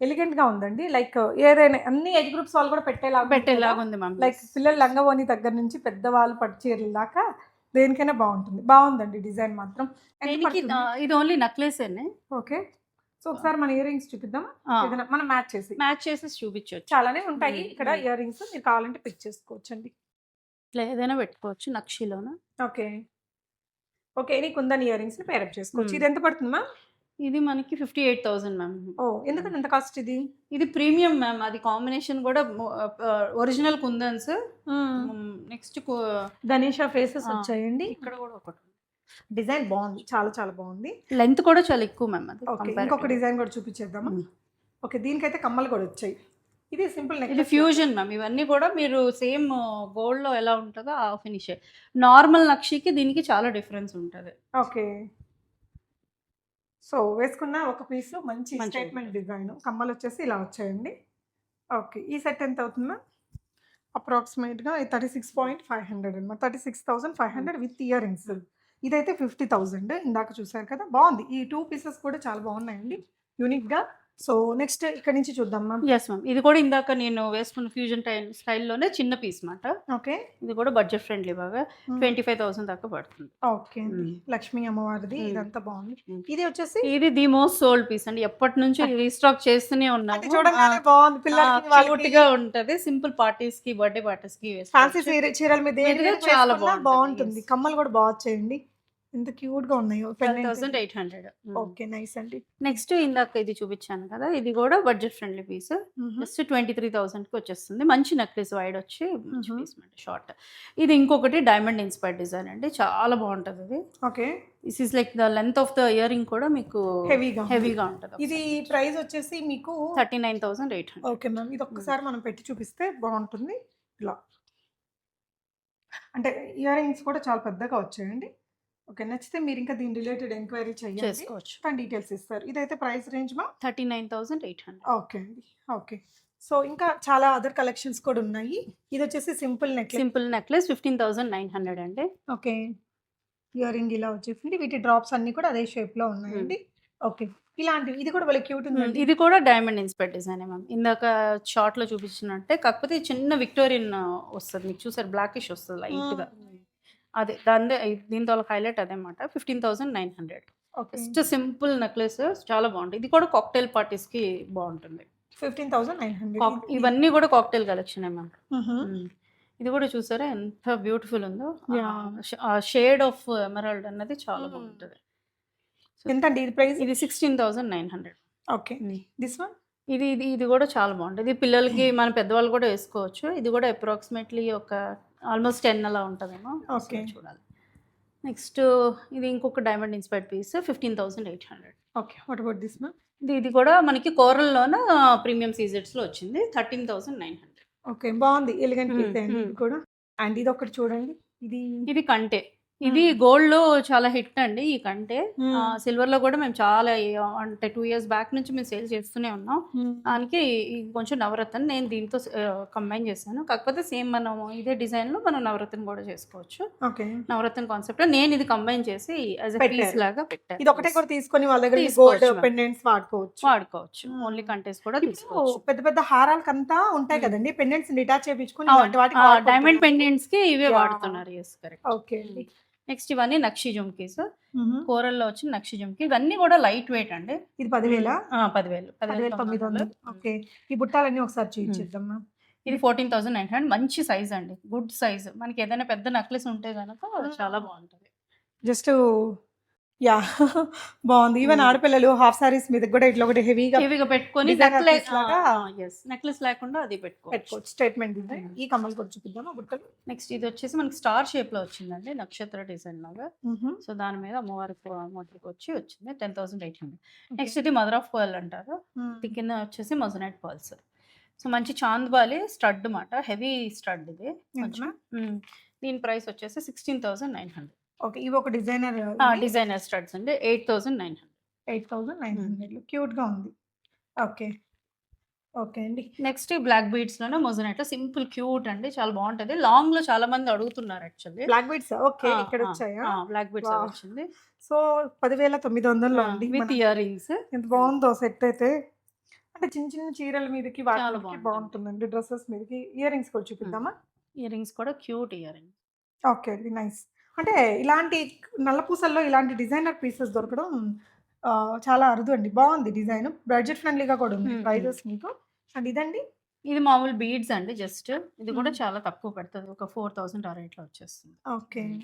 Speaker 2: ఎలిగెంట్గా ఉందండి. లైక్ ఏదైనా అన్ని ఏజ్ గ్రూప్స్ వాళ్ళు కూడా పెట్టేలాగా
Speaker 1: పెట్టేలాగా ఉంది మ్యామ్
Speaker 2: లైక్ పిల్లల లంగవోని దగ్గర నుంచి పెద్దవాళ్ళు పట్టు చీరల దాకా దేనికైనా బాగుంటుంది. బాగుందండి డిజైన్ మాత్రం.
Speaker 1: ఇది ఓన్లీ నక్లెస్
Speaker 2: ఓకే. సో ఒకసారి మన ఇయర్ రింగ్స్ చూపిద్దాం ఏదైనా మనం మ్యాచ్ చేసి.
Speaker 1: మ్యాచ్ చేసి చూపించవచ్చు
Speaker 2: చాలానే ఉంటాయి. ఇక్కడ ఇయర్ రింగ్స్. మీరు కావాలంటే పిక్ చేసుకోవచ్చు అండి
Speaker 1: ఇట్లా ఏదైనా పెట్టుకోవచ్చు నక్షిలోన?
Speaker 2: ఓకే. ఓకే నీకు ఉందని ఇయర్ రింగ్స్ పేరప్ చేసుకోవచ్చు.
Speaker 1: మ్మ్.
Speaker 2: ఇది ఎంత పడుతుంది మ్యామ్?
Speaker 1: ఇది మనకి ఫిఫ్టీ ఎయిట్ థౌసండ్ మ్యామ్.
Speaker 2: ఓ ఎందుకంటే ఎంత కాస్ట్ ఇది?
Speaker 1: ఇది ప్రీమియం మ్యామ్ అది కాంబినేషన్ కూడా ఒరిజినల్ కుందన్స్. Next
Speaker 2: Ganesha faces. వచ్చాయండి.
Speaker 1: ఇక్కడ కూడా ఒకటి
Speaker 2: డిజైన్ బాగుంది చాలా చాలా బాగుంది.
Speaker 1: లెంత్ కూడా చాలా ఎక్కువ మ్యామ్ అది.
Speaker 2: ఇంకొక డిజైన్ కూడా చూపించేద్దామా?
Speaker 1: మ్మ్.
Speaker 2: ఓకే దీనికైతే కమ్మలు కూడా వచ్చాయి. ఇది సింపుల్
Speaker 1: ఇది ఫ్యూజన్ మ్యామ్. ఇవన్నీ కూడా మీరు సేమ్ గోల్డ్లో ఎలా ఉంటుందో ఆ ఫినిష్. నార్మల్ నక్షికి దీనికి చాలా డిఫరెన్స్ ఉంటుంది.
Speaker 2: ఓకే. సో వేసుకున్న ఒక పీస్ మంచి స్టేట్మెంట్ డిజైన్ కమ్మలు వచ్చేసి ఇలా వచ్చాయండి. ఓకే. ఈ సెట్ ఎంత అవుతుందా అప్రాక్సిమేట్గా thirty six point five hundred అనమాట thirty six thousand five hundred with earrings ఇదైతే ఫిఫ్టీ థౌజండ్ ఇందాక చూసారు కదా? బాగుంది. ఈ టూ పీసెస్ కూడా చాలా బాగున్నాయండి. యూనిక్గా సో నెక్స్ట్ ఇక్కడ నుంచి చూద్దాం మ్యామ్.
Speaker 1: ఎస్ మ్యామ్ ఇది కూడా ఇందాక నేను వేసుకున్న ఫ్యూజన్ టైల్ స్టైల్లోనే చిన్న పీస్ మాట.
Speaker 2: ఓకే.
Speaker 1: ఇది కూడా బడ్జెట్ ఫ్రెండ్లీ బాగా
Speaker 2: Hmm.
Speaker 1: ట్వంటీ ఫైవ్ థౌసండ్ దాకా పడుతుంది.
Speaker 2: ఓకే. అండి లక్ష్మీ అమ్మవారిది
Speaker 1: మ్మ్.
Speaker 2: ఇదంతా బాగుంది.
Speaker 1: మ్మ్.
Speaker 2: ఇది వచ్చేసి?
Speaker 1: ఇది ది మోస్ట్ సోల్డ్ పీస్ అండి. ఎప్పటి నుంచి రీస్టాక్ చేస్తూనే
Speaker 2: అది
Speaker 1: ఉన్నాము
Speaker 2: చూడంగానే బాగుంది. పిల్లలకి
Speaker 1: ఉంటది. సింపుల్ పార్టీస్కి బర్త్డే పార్టీస్కి
Speaker 2: ఫ్యాన్సీ చీరల మీద
Speaker 1: చాలా బాగుంటుంది.
Speaker 2: కమ్మలు కూడా బాగా వచ్చాయండి. ఎంత క్యూట్గా ఉన్నాయో
Speaker 1: thousand eight hundred.
Speaker 2: Okay nice అండి.
Speaker 1: నెక్స్ట్ ఇందాక ఇది చూపించాను కదా ఇది కూడా budget friendly piece. Just twenty three థౌసండ్కి వచ్చేస్తుంది. మంచి నెక్లెస్ వైడ్ వచ్చి మంచి. Piece short. ఇది ఇంకొకటి డైమండ్ ఇన్స్పైర్డ్ డిజైన్ అండి. చాలా బాగుంటది ఇది.
Speaker 2: Okay.
Speaker 1: This is like the length of the earring కూడా మీకు
Speaker 2: హెవీగా
Speaker 1: హెవీగా ఉంటుంది.
Speaker 2: ఇది ప్రైస్ వచ్చేసి మీకు
Speaker 1: thirty nine thousand eight hundred.
Speaker 2: Okay ma'am. ఇది ఒక్కసారి మనం పెట్టి చూపిస్తే బాగుంటుంది. ఇలా. అంటే ఇయర్ రింగ్స్ కూడా చాలా పెద్దగా వచ్చాయండి. ఓకే నచ్చితే మీరు ఇంకా దీని రిలేటెడ్ ఎంక్వైరీ చేయండి తన డీటెయిల్స్ ఇస్తారు. ఇదైతే ప్రైస్ రేంజ్ మా?
Speaker 1: Thirty nine thousand eight hundred.
Speaker 2: Okay అండి. ఓకే. సో ఇంకా చాలా అదర్ కలెక్షన్స్ కూడా ఉన్నాయి. ఇది వచ్చేసి simple necklace.
Speaker 1: Simple necklace fifteen thousand nine hundred అండి.
Speaker 2: ఓకే. ఇయర్ రింగ్ ఇలా వచ్చేసింది. వీటి డ్రాప్స్ అన్ని కూడా అదే షేప్లో ఉన్నాయండి. ఓకే. ఇలాంటివి. ఇది కూడా వాళ్ళ క్యూట్ ఉందండి.
Speaker 1: ఇది కూడా డైమండ్ ఇన్స్పైర్డ్ డిజైన్ మ్యామ్. ఇందాక షార్ట్లో చూపించినట్టే కాకపోతే చిన్న విక్టోరియన్ వస్తుంది. మీకు చూసారు బ్లాకిష్ వస్తుంది లైట్గా అదే దాని దీంతో హైలైట్ అదే అనమాట fifteen thousand nine hundred
Speaker 2: okay.
Speaker 1: Just simple necklace చాలా బాగుంటుంది ఇది కూడా కాక్టైల్ పార్టీస్కి బాగుంటుంది
Speaker 2: ఫిఫ్టీన్ థౌసండ్ నైన్ హండ్రెడ్
Speaker 1: ఇవన్నీ కూడా కాక్టైల్ కలెక్షన్ మ్యామ్. ఇది కూడా చూసారా? ఎంత బ్యూటిఫుల్ ఉందో. షేడ్ ఆఫ్ ఎమరాల్డ్ అన్నది చాలా. బాగుంటుంది.
Speaker 2: ఎంత అండి ఇది ప్రైస్?
Speaker 1: ఇది sixteen thousand nine hundred
Speaker 2: okay. This one?
Speaker 1: ఇది ఇది ఇది కూడా చాలా బాగుంటుంది. ఇది పిల్లలకి మన పెద్దవాళ్ళు కూడా వేసుకోవచ్చు. ఇది కూడా అప్రాక్సిమేట్లీ ఒక ఆల్మోస్ట్ టెన్ అలా ఉంటుందేమో. So, చూడాలి. నెక్స్ట్ ఇది ఇంకొక diamond inspired piece fifteen thousand eight hundred.
Speaker 2: Okay. What about this ma'am
Speaker 1: ఇది ఇది కూడా మనకి కోరల్లోన ప్రీమియం సీజెట్స్లో వచ్చింది thirteen thousand nine hundred.
Speaker 2: Okay. బాగుంది. ఎలిగెంట్ కూడా. అండ్ ఇది ఒకటి చూడండి. ఇది
Speaker 1: ఇది కంటే. ఇది గోల్డ్లో చాలా హిట్ అండి ఈ కంటే. సిల్వర్లో కూడా మేము చాలా అంటే టూ ఇయర్స్ బ్యాక్ నుంచి మేము సేల్ చేస్తూనే ఉన్నాం. దానికి కొంచెం నవరత్న నేను దీంతో కంబైన్ చేశాను. కాకపోతే సేమ్ మనం ఇదే డిజైన్లో మనం నవరత్న కూడా చేసుకోవచ్చు. నవరత్న కాన్సెప్ట్ నేను ఇది కంబైన్ చేసి యాజ్. పీస్ లాగా పెట్టాను
Speaker 2: ఇది ఒకటే కూడా తీసుకొని వాళ్ళ దగ్గర గోల్డ్. పెండెంట్స్ వాడుకోవచ్చు.
Speaker 1: వాడుకోవచ్చు. ఓన్లీ కంటెస్ట్ కూడా తీసుకోవచ్చు.
Speaker 2: పెద్ద పెద్ద హారాలకంతా ఉంటాయి. కదండి పెండెంట్స్ డిటాచ్ చేయించుకొని
Speaker 1: డైమండ్. పెండెంట్స్కి ఇవే. వాడుతున్నారు. ఎస్ కరెక్ట్
Speaker 2: ఓకే అండి.
Speaker 1: నెక్స్ట్ ఇవన్నీ నక్షి జుమ్కీస్. కూరల్లో వచ్చిన నక్షి జుమ్కి. ఇవన్నీ కూడా లైట్ వెయిట్ అండి.
Speaker 2: ఇది పదివేల?
Speaker 1: పదివేలు.
Speaker 2: పదివేల తొమ్మిది వందలు. ఓకే. ఈ బుట్టాలన్నీ ఒకసారి చూపించేద్దాం
Speaker 1: ఇది ఫోర్టీన్ థౌసండ్ నైన్ హండ్రెడ్. మంచి సైజ్ అండి. Good size. మనకి ఏదైనా పెద్ద నెక్లెస్ ఉంటే కనుక. చాలా బాగుంటుంది.
Speaker 2: Just yeah. బాగుంది. Even
Speaker 1: Mm.
Speaker 2: ఆడపిల్లలు హాఫ్ సారీస్ మీద కూడా ఇట్లా ఒకటి హెవీగా
Speaker 1: హెవీగా పెట్టుకొని నెక్లెస్ లేకుండా అది పెట్టుకోవచ్చు.
Speaker 2: పెట్టుకోవచ్చు. Statement design
Speaker 1: Mm.
Speaker 2: ఈ కమ్మలు కూడా చూపిద్దామా బుట్టలు.
Speaker 1: నెక్స్ట్ ఇది వచ్చేసి మనకి స్టార్ షేప్లో వచ్చిందండి. నక్షత్ర డిజైన్ లాగా. సో దాని మీద అమ్మవారి మోటికి వచ్చి వచ్చింది. Ten thousand eight hundred next ఇది మదర్ ఆఫ్ పర్ల్ అంటారు.
Speaker 2: Mm.
Speaker 1: ఇది కింద వచ్చేసి మొజనైట్ పర్ల్స్ సో మంచి చాంద్బాలి స్టడ్ మాట. హెవీ స్టడ్ ఇది. దీని ప్రైస్ వచ్చేసి sixteen thousand nine hundred
Speaker 2: okay ఇవి ఒక డిజైనర్
Speaker 1: డిజైనర్ స్టడ్స్ అండి. Eight thousand nine hundred.
Speaker 2: Eight thousand nine hundred. క్యూట్గా ఉంది. ఓకే. ఓకే అండి.
Speaker 1: నెక్స్ట్ బ్లాక్ బీడ్స్లోనే మొజనైట్. సింపుల్ క్యూట్ అండి. చాలా బాగుంటది. లాంగ్లో చాలా మంది అడుగుతున్నారు యాక్చువల్లీ.
Speaker 2: Black beads? ఓకే ఇక్కడ వచ్చాయా?
Speaker 1: Black beads
Speaker 2: Wow.
Speaker 1: వచ్చింది.
Speaker 2: సో పదివేల తొమ్మిది వందల్లో అండి
Speaker 1: విత్ ఇయర్ రింగ్స్.
Speaker 2: ఎంత బాగుందో సెట్ అయితే. అంటే చిన్న చిన్న చీరల మీదకి వాటికి. బాగుంటుందండి. డ్రెస్సెస్ మీదకి. ఇయర్ రింగ్స్ కూడా చూపిద్దామా?
Speaker 1: ఇయర్ రింగ్స్ కూడా క్యూట్ ఇయర్ రింగ్స్.
Speaker 2: ఓకే అండి. నైస్. అంటే ఇలాంటి నల్లపూసల్లో ఇలాంటి డిజైనర్ పీసెస్ దొరకడం చాలా అరుదు అండి. బాగుంది డిజైన్. బడ్జెట్ ఫ్రెండ్లీగా కూడా ఉంది. ప్రైజెస్ మీకు. అండ్ ఇదండి?
Speaker 1: ఇది మామూలు బీడ్స్ అండి జస్ట్. ఇది కూడా. చాలా తక్కువ పడుతుంది. ఒక ఫోర్ థౌసండ్ ఆ రేట్లో వచ్చేస్తుంది.
Speaker 2: Okay.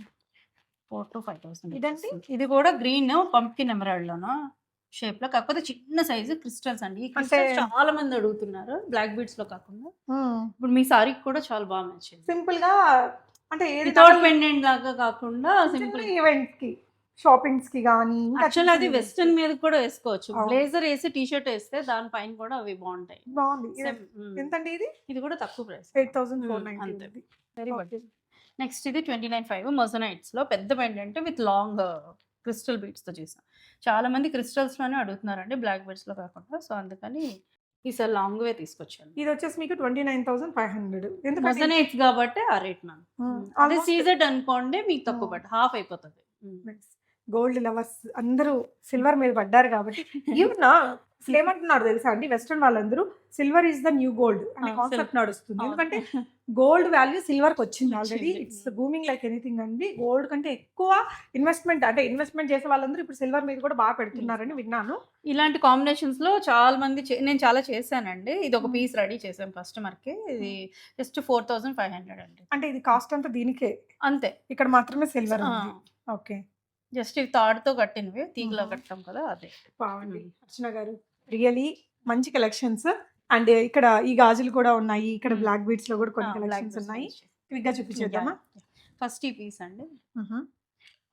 Speaker 1: Four to five thousand
Speaker 2: ఇదండి?
Speaker 1: ఇది కూడా గ్రీన్ పంప్కిన్ ఎమరాల్డ్ లోను షేప్లో కాకపోతే చిన్న సైజు క్రిస్టల్స్ అండి. ఈ
Speaker 2: అంటే-
Speaker 1: క్రిస్టల్స్ చాలా మంది అడుగుతున్నారు. బ్లాక్ బీడ్స్లో కాకుండా ఇప్పుడు మీ సారీకి కూడా చాలా బాగా నచ్చింది
Speaker 2: సింపుల్గా అంటే
Speaker 1: వితౌట్ పెండెంట్ లాగా కాకుండా సింపుల్
Speaker 2: ఈవెంట్స్కి షాపింగ్స్కి కానీ
Speaker 1: యాక్చువల్ అది వెస్టర్న్ మీద కూడా వేసుకోవచ్చు. బ్లేజర్ వేసి టీ షర్ట్ వేస్తే దానిపైన కూడా అవి బాగుంటాయి.
Speaker 2: బాగుంది.
Speaker 1: మ్మ్.
Speaker 2: ఎంతండి ఇది?
Speaker 1: ఇది కూడా తక్కువ ప్రైస్
Speaker 2: ఎయిట్ థౌసండ్ ఫోర్
Speaker 1: అంతే. వెరీ బడ్జెట్ నెక్స్ట్ ఇది ట్వంటీ నైన్ ఫైవ్ మొజనైట్స్లో పెద్ద పెండెంట్ విత్ లాంగ్ క్రిస్టల్ బీట్స్తో చేసాం చాలా మంది క్రిస్టల్స్లోనే అడుగుతున్నారండి బ్లాక్ బీడ్స్లో కాకుండా. సో అందుకని ఈసారి లాంగ్ వే తీసుకొచ్చాను
Speaker 2: ఇది వచ్చేసి మీకు twenty nine thousand five hundred ఎందుకంటే
Speaker 1: మొజనైట్స్ కాబట్టి ఆ రేట్ మ్యామ్. అదే సీజెడ్ అనుకోండి మీకు తక్కువ
Speaker 2: మ్మ్.
Speaker 1: పట్టు హాఫ్ అయిపోతుంది
Speaker 2: గోల్డ్ లవర్స్ అందరూ సిల్వర్ మీద పడ్డారు కాబట్టి. ఈవెన్ అసలు ఏమంటున్నారు తెలుసా అండి? వెస్ట్రన్ వాళ్ళందరూ silver is the new gold అనే కాన్సెప్ట్. నడుస్తుంది. ఎందుకంటే గోల్డ్ వాల్యూ సిల్వర్కి వచ్చింది already. It's booming like anything అండి. గోల్డ్ కంటే ఎక్కువ ఇన్వెస్ట్మెంట్ అంటే ఇన్వెస్ట్మెంట్ చేసే వాళ్ళందరూ ఇప్పుడు సిల్వర్ మీద కూడా బాగా పెడుతున్నారని విన్నాను.
Speaker 1: ఇలాంటి కాంబినేషన్స్లో చాలా మంది నేను చాలా చేశానండి. ఇది ఒక. పీస్ రెడీ చేశాం కస్టమర్కి ఇది just four thousand five hundred అండి.
Speaker 2: అంటే ఇది కాస్ట్ అంతా దీనికే?
Speaker 1: అంతే.
Speaker 2: ఇక్కడ మాత్రమే సిల్వర్ ఉంది. ఓకే.
Speaker 1: జస్ట్ ఇవి తాడుతో కట్టినవి తీగలో
Speaker 2: మ్మ్.
Speaker 1: కట్టాం కదా అదే.
Speaker 2: బాగుంది. అర్చన గారు రియలీ మంచి కలెక్షన్స్. అండ్ ఇక్కడ ఈ గాజులు కూడా ఉన్నాయి. ఇక్కడ. బ్లాక్ బీట్స్లో కూడా కొన్ని కలెక్షన్స్ ఉన్నాయి. క్విక్గా చూపించేద్దామా?
Speaker 1: ఫస్ట్ ఈ పీస్ అండి.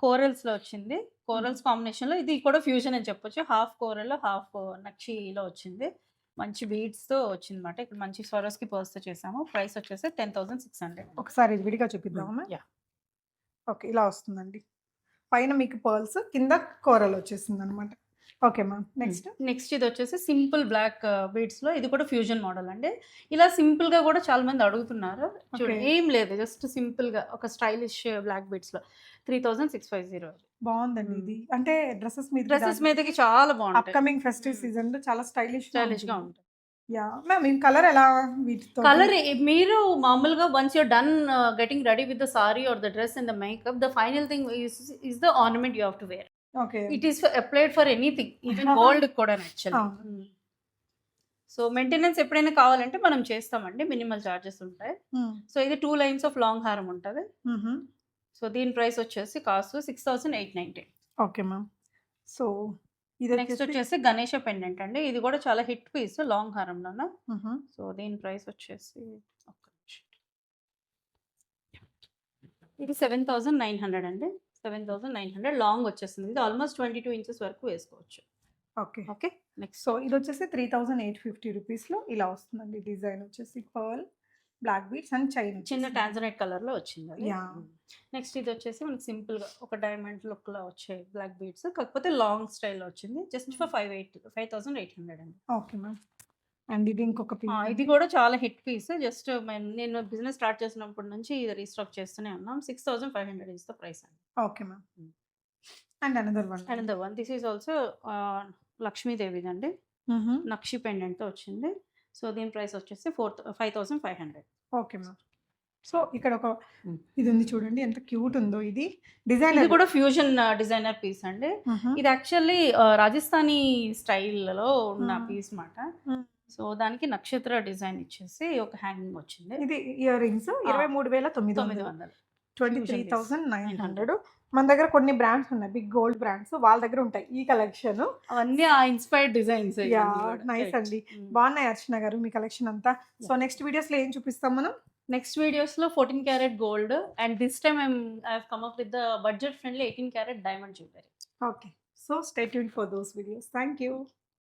Speaker 1: కోరల్స్లో వచ్చింది. కోరల్స్ కాంబినేషన్లో ఇది కూడా ఫ్యూజన్ అని చెప్పొచ్చు. హాఫ్ కోరల్ హాఫ్ నక్షిలో వచ్చింది. మంచి బీడ్స్తో వచ్చింది అనమాట ఇక్కడ మంచి స్వరస్కి పర్స్తో చేసాము. ప్రైస్ వచ్చేసి టెన్ థౌసండ్ సిక్స్ హండ్రెడ్
Speaker 2: ఒకసారి ఇది విడిగా చూపిద్దామా?
Speaker 1: యా.
Speaker 2: ఓకే ఇలా వస్తుందండి. పైన మీకు పర్ల్స్ కింద కూరలు వచ్చేసింది అనమాట ఓకే మ్యామ్. నెక్స్ట్?
Speaker 1: నెక్స్ట్ ఇది వచ్చేసి సింపుల్ బ్లాక్ బీడ్స్లో. ఇది కూడా ఫ్యూజన్ మోడల్ అండి. ఇలా సింపుల్గా కూడా చాలా మంది అడుగుతున్నారు. చూడండి. ఏం లేదు. జస్ట్ సింపుల్గా ఒక stylish black బీడ్స్లో. Three thousand six five zero.
Speaker 2: బాగుందండి ఇది. అంటే డ్రెస్సెస్ మీద
Speaker 1: డ్రెస్సెస్ మీదకి చాలా బాగుంటాయి.
Speaker 2: Upcoming festive. సీజన్లో చాలా స్టైలిష్
Speaker 1: స్టైలిష్గా ఉంటాయి.
Speaker 2: యా. మ్యామ్ ఈ కలర్ ఎలా వీటితో?
Speaker 1: కలర్ మీరు మామూలుగా once your done getting ready with the sari or the dress and the makeup the final thing is the ornament you have to wear it is applied for anything even gold కూడా actually so maintenance ఎప్పుడైనా కావాలంటే మనం చేస్తామండి minimal charges ఉంటాయి. So ఇది two lines of long హారం ఉంటుంది. So దీని ప్రైస్ వచ్చేసి cost six thousand eight ninety
Speaker 2: okay ma'am so ఇది
Speaker 1: నెక్స్ట్ వచ్చేసి గణేష పెండెంట్ అండి. ఇది కూడా చాలా హిట్ పీస్ లాంగ్ హారంలోన. సో దీని ప్రైస్ వచ్చేసి. ఇది సెవెన్ థౌసండ్ నైన్ హండ్రెడ్ అండి. Seven thousand nine hundred long వచ్చేస్తుంది. ఇది ఆల్మోస్ట్ ట్వంటీ టూ ఇంచెస్ వరకు వేసుకోవచ్చు.
Speaker 2: ఓకే.
Speaker 1: Okay next.
Speaker 2: సో ఇది వచ్చేసి త్రీ థౌసండ్ ఎయిట్ ఫిఫ్టీ రూపీస్లో ఇలా వస్తుందండి డిజైన్. వచ్చేసి pearl black beads and chain
Speaker 1: చిన్న టాన్జనైట్ కలర్లో వచ్చింది. నెక్స్ట్ ఇది వచ్చేసి మనకి సింపుల్గా ఒక డైమండ్ లుక్లో వచ్చే బ్లాక్ బీడ్స్ కాకపోతే లాంగ్ స్టైల్ వచ్చింది. Just for five eight five thousand eight hundred అండి.
Speaker 2: Okay ma'am. అండ్ ఇది ఇంకొక
Speaker 1: ఇది కూడా చాలా హిట్ పీస్. జస్ట్ నేను బిజినెస్ స్టార్ట్ చేసినప్పటి నుంచి ఇది రీస్టాక్ చేస్తూనే ఉన్నాం. Six thousand five hundred is the price అండి.
Speaker 2: Okay ma'am. And another one
Speaker 1: and the one this is also లక్ష్మీదేవిది అండి నక్షి పెండెంట్తో వచ్చింది. సో దీని ప్రైస్ వచ్చేసి four five thousand five hundred.
Speaker 2: Okay ma'am. So ఇక్కడ ఒక. ఇది ఉంది చూడండి. ఎంత క్యూట్ ఉందో ఇది. డిజైన్
Speaker 1: ఇది కూడా ఫ్యూజన్ డిజైనర్ పీస్ అండి. ఇది యాక్చువల్లీ రాజస్థానీ స్టైల్లో ఉన్న. పీస్ మాట. సో దానికి నక్షత్ర డిజైన్ ఇచ్చేసి ఒక హ్యాంగింగ్ వచ్చింది.
Speaker 2: ఇది ఇయర్ రింగ్స్ ఇరవై మూడు వేల తొమ్మిది
Speaker 1: తొమ్మిది
Speaker 2: వందలు. Twenty three. Thousand nine
Speaker 1: 900.
Speaker 2: Hundred. మన దగ్గర కొన్ని బ్రాండ్స్ ఉన్నాయి. బిగ్ గోల్డ్ బ్రాండ్స్ వాళ్ళ దగ్గర ఉంటాయి ఈ కలెక్షన్.
Speaker 1: అవన్నీ ఆ ఇన్స్పైర్డ్ డిజైన్స్
Speaker 2: నైస్ అండి. బాగున్నాయి అర్చన గారు మీ కలెక్షన్ అంతా. సో నెక్స్ట్ వీడియోస్లో ఏం చూపిస్తాం మనం?
Speaker 1: నెక్స్ట్ వీడియోస్లో fourteen carat gold and this time I'm I come up with the budget friendly eighteen carat diamond jewellery.
Speaker 2: Okay. So stay tune for those videos. Thank you.